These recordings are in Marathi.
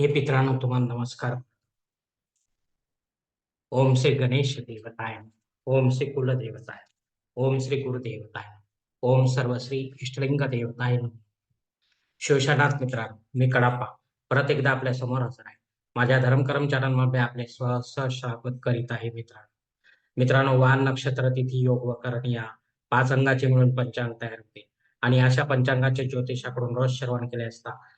हे मित्रांनो तुम्हाला नमस्कार. ओम श्री गणेश देवताय. ओम श्री कुलदेवताय. ओम श्री गुरुदेवताय. ओम सर्वश्री इष्टलिंग देवताय. नमः. शिवशनाथ मित्रांनो मी कडाप्पा. परत एकदा आपल्यासमोर हजर आहे. माझ्या धर्म कर्मचाऱ्यांमध्ये आपले सहर्ष स्वागत करीत आहे मित्रांनो. मित्रांनो वाहन नक्षत्र तिथी योग व करण या पाच अंगाचे मिळून पंचांग तयार होते. आणि अशा पंचांगाचे ज्योतिषाकडून रोज श्रवण केले असता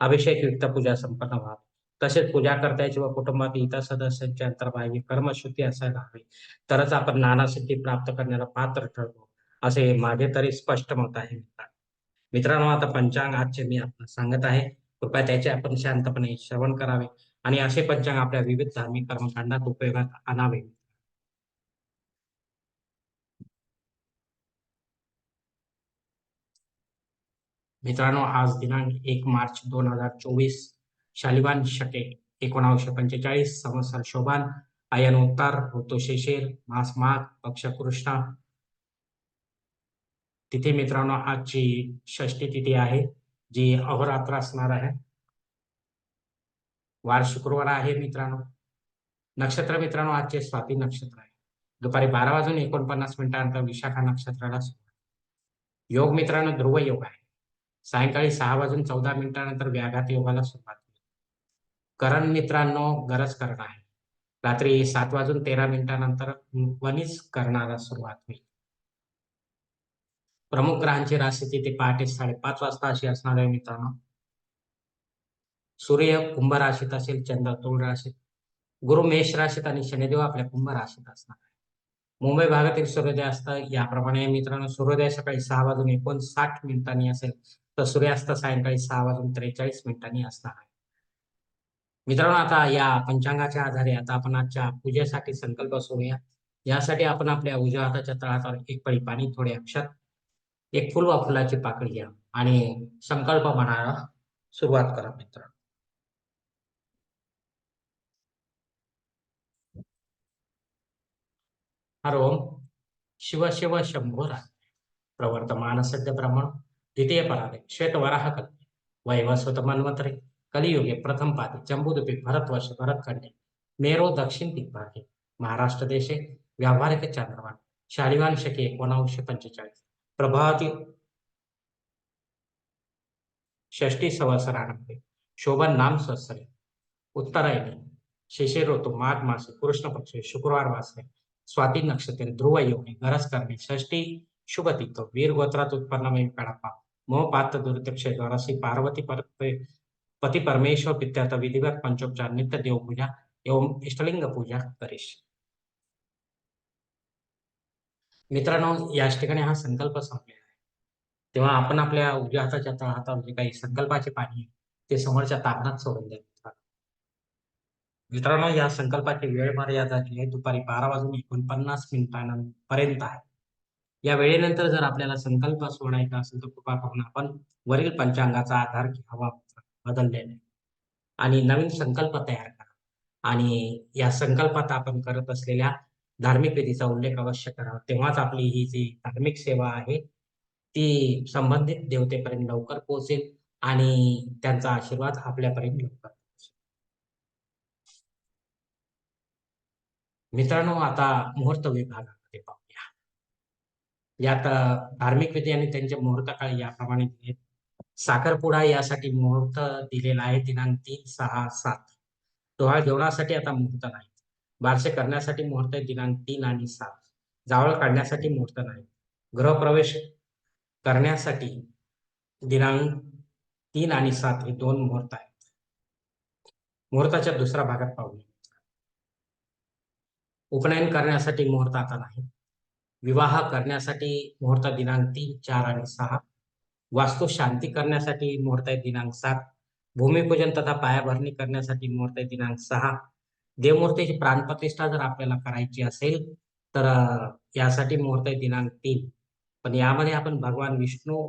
अभिषेक युक्त पूजा संपन्न व्हावी. तसेच पूजा करतायची व कुटुंबातील इतर सदस्यांची अंतर्भागी कर्मशुद्धी असायला हवी. तरच आपण नानासिद्धी प्राप्त करण्याला पात्र ठरतो असे माझे तरी स्पष्ट मत आहे मित्रांनो. आता पंचांग आजचे मी आपण सांगत आहे. कृपया त्याचे आपण शांतपणे श्रवण करावे आणि असे पंचांग आपल्या विविध धार्मिक कर्मकांडात उपयोगात आणावे. मित्रांनो आज दिनांक एक मार्च दोन हजार चोवीस. शालिबान शके एकोणावीसशे पंचेचाळीस. संवत्सर शोभान आयन उत्तर ऋतू शिशिर मास माघ पक्ष कृष्णा. तिथे मित्रांनो आजची षष्टी तिथी आहे जी अहोरात्र असणार आहे. वार शुक्रवार आहे मित्रांनो. नक्षत्र मित्रांनो आजचे स्वाती नक्षत्र आहे. दुपारी बारा वाजून एकोणपन्नास मिनिटानंतर विशाखा नक्षत्राला योग मित्रांनो ध्रुव योग आहे. सायंकाळी सहा वाजून चौदा मिनिटानंतर व्याघात योगाला सुरुवात करण मित्रांनो गरज करण आहे. रात्री सात वाजून तेरा मिनिटानंतर वनिज करणारा सुरुवात होईल. प्रमुख ग्रहांची राशी ते पहाटे साडेपाच वाजता अशी असणार आहे मित्रांनो. सूर्य कुंभ राशीत असेल चंद्र तुळ राशीत. गुरु मेष राशीत आणि शनिदेव आपल्या कुंभ राशीत असणार आहे. मुंबई भागातील सूर्योदय असतं. याप्रमाणे मित्रांनो सूर्योदय सकाळी सहा वाजून एकोणसाठ मिनिटांनी असेल. तर सूर्यास्त सायंकाळी सहा वाजून त्रेचाळीस मिनिटांनी असणार आहे. मित्रांनो आता या पंचांगाच्या आधारे आता आपण आजच्या पूजेसाठी संकल्प सोडूया. यासाठी आपण आपल्या उजव्या हाताच्या तळावर एक पळी पाणी थोडे अक्षर एक फुल वा फुलाची पाकळी घ्या आणि संकल्प म्हणायला सुरुवात करा मित्र हर ओम शिव शिव शंभो प्रवर्तमान सद्य ब्रह्मण. द्वितीय परादे श्वेतवराह कल्पे वैवस्वत मन्वंतरे कलियुगे प्रथम पादे जम्बूद्वीपे भरतवर्ष भरतखंडे मेरो दक्षिण दिग्भागे महाराष्ट्र देशे व्यावहारिक चांद्रवान शालिवान शके एकोणावीसशे पंचेचाळीस प्रभाती षष्टी संवत्सरानंतर शोभन नाम संवत्सरे उत्तरायणी शिशिर ऋतू माघ मासे कृष्ण पक्षे शुक्रवार मासे स्वाती नक्षत्र ध्रुव योगी गरज करणे षष्टी शुभ तिथो वीर गोत्रात उत्पन्न कडापा मोहपात्र दुर्दक्ष द्वारासी पार्वती पर पती परमेश्वर पित्यात विधिवत पंचोपचार नित्य देवपूजा एवं इष्टलिंग पूजा करीश मित्रांनो याच ठिकाणी हा संकल्प संपलेला आहे. तेव्हा आपण आपल्या उजव्या हाताच्या तळहातावर जे काही संकल्पाचे पाणी आहे ते समोरच्या तापनात सोडून द्या. मित्रांनो या संकल्पाची वेळ मर्यादा जी आहे दुपारी बारा वाजून एकोणपन्नास मिनिटांपर्यंत आहे. या वेळेनंतर जर आपल्याला संकल्प सोडायचा असेल तर कृपा करून आपण वरील पंचांगाचा आधार घ्यावा बदललेला आणि नवीन संकल्प तयार करा. आणि या संकल्पात आपण करत असलेल्या धार्मिक विधीचा उल्लेख अवश्य करावा तेव्हाच आपली ही जी धार्मिक सेवा आहे ती संबंधित देवतेपर्यंत लवकर पोहोचेल आणि त्यांचा आशीर्वाद आपल्यापर्यंत लवकर मित्रांनो आता मुहूर्त विभागामध्ये पाहू. यात धार्मिक विधी आणि त्यांचे मुहूर्त काळ याप्रमाणे दिलेत. साखरपुडा यासाठी मुहूर्त दिलेला आहे दिनांक तीन सहा सात. डोहाळ जेवणासाठी आता मुहूर्त नाही बारसे करण्यासाठी मुहूर्त आहे दिनांक तीन आणि सात. जावळ काढण्यासाठी मुहूर्त नाही गृहप्रवेश करण्यासाठी दिनांक तीन आणि सात हे दोन मुहूर्त आहेत. मुहूर्ताच्या दुसऱ्या भागात पाहूया. उपनयन करण्यासाठी मुहूर्त आता नाही विवाह करण्यासाठी मुहूर्त दिनांक तीन चार आणि सहा. वास्तू शांती करण्यासाठी मुहूर्त आहे दिनांक सात. भूमिपूजन तथा पायाभरणी करण्यासाठी मुहूर्त आहे दिनांक सहा. देवमूर्तीची प्राणप्रतिष्ठा जर आपल्याला करायची असेल तर यासाठी मुहूर्त आहे दिनांक तीन. पण यामध्ये आपण भगवान विष्णू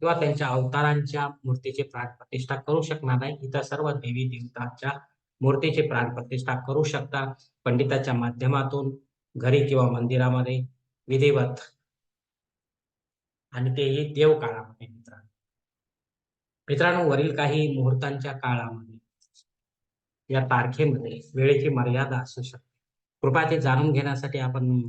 किंवा त्यांच्या अवतारांच्या मूर्तीची प्राणप्रतिष्ठा करू शकणार नाही. इतर सर्व देवी देवतांच्या मूर्तीची प्राणप्रतिष्ठा करू शकता. पंडिताच्या माध्यमातून घरी किंवा मंदिरामध्ये. विधिवत. आणि तेही देव काळामध्ये मित्रांनो. मित्रांनो वरील काही मुहूर्तांच्या काळामध्ये या तारखेमध्ये वेळेची मर्यादा असू शकते. कृपया ते जाणून घेण्यासाठी आपण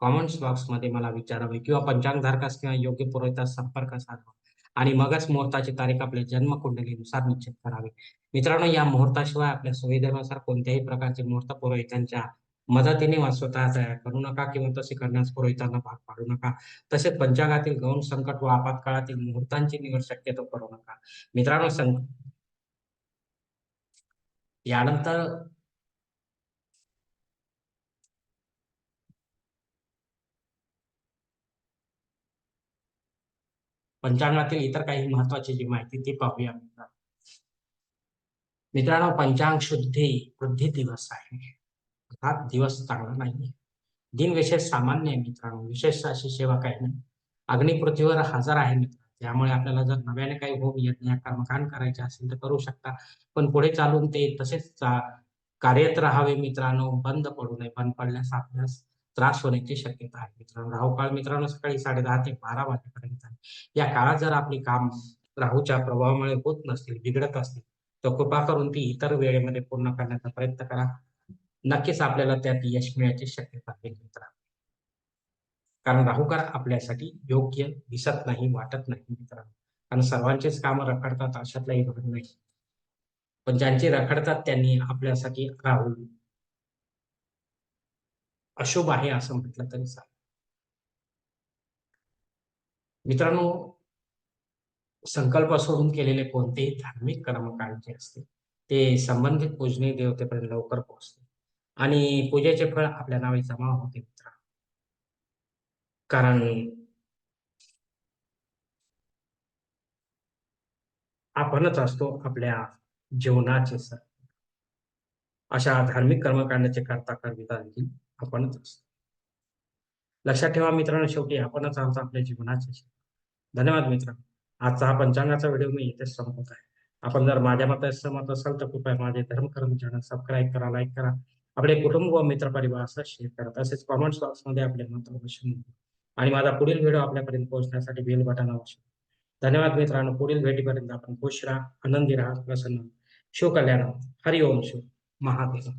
कॉमेंट्स बॉक्समध्ये मला विचारावे किंवा पंचांगधारकास किंवा योग्य पुरोहितास संपर्क साधावा आणि मगच मुहूर्ताची तारीख आपल्या जन्मकुंडलीनुसार निश्चित करावी. मित्रांनो या मुहूर्ताशिवाय आपल्या सुविधेनुसार कोणत्याही प्रकारचे मुहूर्त पुरोहितांच्या मदतीने स्वतः तयार करू नका किंवा तसे करण्यास पुरोहितांना भाग पाडू नका. तसेच पंचांगातील गौण संकट व आपत्काळातील मुहूर्तांची निवड शक्यतो करू नका. मित्रांनो सं यानंतर पंचांगातील इतर काही महत्वाची जी माहिती ती पाहूया मित्रांनो. मित्रांनो पंचांग शुद्धी वृद्धी दिवस आहे. हा दिवस चांगला नाही दिन विशेष सामान्य आहे मित्रांनो. विशेष अशी सेवा काही नाही. अग्निपृथ्वीवर हजर आहे मित्र त्यामुळे आपल्याला जर नव्याने काही होम यज्ञ कर्मकांड करायचे असेल तर करू शकता. पण पुढे चालून ते तसेच कार्यत कार्यरत राहावे मित्रांनो. बंद पडू नये. बंद पडल्यास आपल्यास त्रास होण्याची शक्यता आहे मित्रांनो. राहू काळ मित्रांनो सकाळी साडे दहा ते बारा वाजेपर्यंत आहे. या काळात जर आपली काम राहूच्या प्रभावामुळे होत नसतील बिघडत असतील तर कृपा करून ती इतर वेळेमध्ये पूर्ण करण्याचा प्रयत्न करा. नक्कीच आपल्याला त्यात यश मिळण्याची शक्यता आहे कारण राहुकार आपल्यासाठी योग्य दिसत नाही वाटत नाही मित्रांनो कारण सर्वांचेच काम रखडतात अशातलाही भाग नाही. पण ज्यांचे रखडतात त्यांनी आपल्यासाठी राहू. अशुभ आहे असं म्हटलं तरी चालेल. मित्रांनो संकल्प सोडून केलेले कोणतेही धार्मिक कर्मकांड जे असते ते संबंधित पूजनीय देवतेपर्यंत लवकर पोहोचते आणि पूजेचे फळ आपल्या नावे जमा होते मित्र. कारण आपणच असतो आपल्या जीवनाचे सर. अशा धार्मिक कर्मकांडाचे करता करविता देखील आपणच असतो. लक्षात ठेवा मित्रांनो शेवटी आपणच आहोत आपल्या जीवनाचे धन्यवाद मित्रांनो आजचा पंचांगाचा व्हिडिओ मी इथेच संपवत आहे. आपण जर माझ्या मतात सहमत असाल तर कृपया माझे धर्मकर्म चॅनल सबस्क्राईब करा लाईक करा. आपले कुटुंब व मित्र परिवार असं शेअर करा तसेच कॉमेंट्स बॉक्समध्ये आपले मत अवश्य आणि माझा पुढील व्हिडिओ आपल्यापर्यंत पोहोचण्यासाठी बेल बटन अवश्य धन्यवाद मित्रांनो. पुढील भेटीपर्यंत आपण खुश राहा आनंदी राहा प्रसन्न शिवकल्याण हरिओम शिव महादेव.